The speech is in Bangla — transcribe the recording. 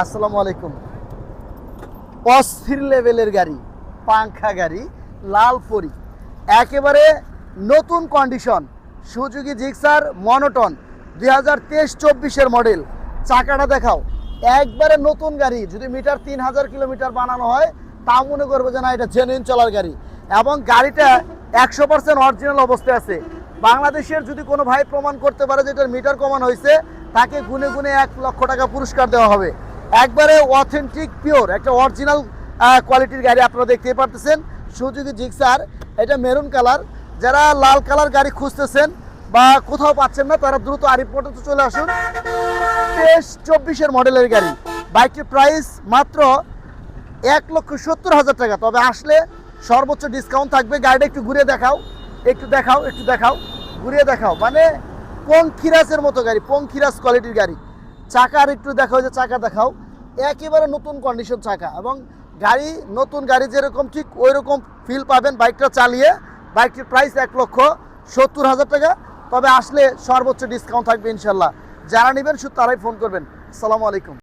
আসসালামু আলাইকুম। অস্থির লেভেলের গাড়ি, পাংখা গাড়ি, লাল পরি। একেবারে নতুন কন্ডিশন সুজুকি জিক্সার মনোটন, দুই হাজার তেইশ চব্বিশের মডেল চাকাটা দেখাও, একবারে নতুন গাড়ি, যদি মিটার তিন হাজার কিলোমিটার বানানো হয়, তা মনে করব যে না, এটা জেনুইন চলার গাড়ি। এবং গাড়িটা একশো পার্সেন্ট অরিজিনাল অবস্থায় আছে। বাংলাদেশের যদি কোনো ভাই প্রমাণ করতে পারে যে এটার মিটার কমান হয়েছে, তাকে গুনে গুনে এক লক্ষ টাকা পুরস্কার দেওয়া হবে। একবারে অথেন্টিক পিওর একটা অরিজিনাল কোয়ালিটির গাড়ি আপনারা দেখতেই পারতেছেন। সুজুকি জিক্সার, এটা মেরুন কালার যারা লাল কালার গাড়ি খুঁজতেছেন বা কোথাও পাচ্ছেন না, তারা দ্রুত আরিফ মোটরতে চলে আসুন। তেইশ চব্বিশের মডেলের গাড়ি। বাইকটির প্রাইস মাত্র এক লক্ষ সত্তর হাজার টাকা। তবে আসলে সর্বোচ্চ ডিসকাউন্ট থাকবে। গাড়িটা একটু ঘুরে দেখাও। একটু দেখাও একটু দেখাও। ঘুরিয়ে দেখাও। মানে পঙ্খিরাসের মতো গাড়ি পঙ্খিরাস কোয়ালিটির গাড়ি। চাকার একটু দেখাও যে চাকা দেখাও। একেবারে নতুন কন্ডিশন চাকা এবং গাড়ি, নতুন গাড়ি যেরকম ঠিক ওই রকম ফিল পাবেন বাইকটা চালিয়ে। বাইকটির প্রাইস এক লক্ষ সত্তর হাজার টাকা। তবে আসলে সর্বোচ্চ ডিসকাউন্ট থাকবে ইনশাল্লাহ। যারা নেবেন শুধু তারাই ফোন করবেন। আসসালামু আলাইকুম।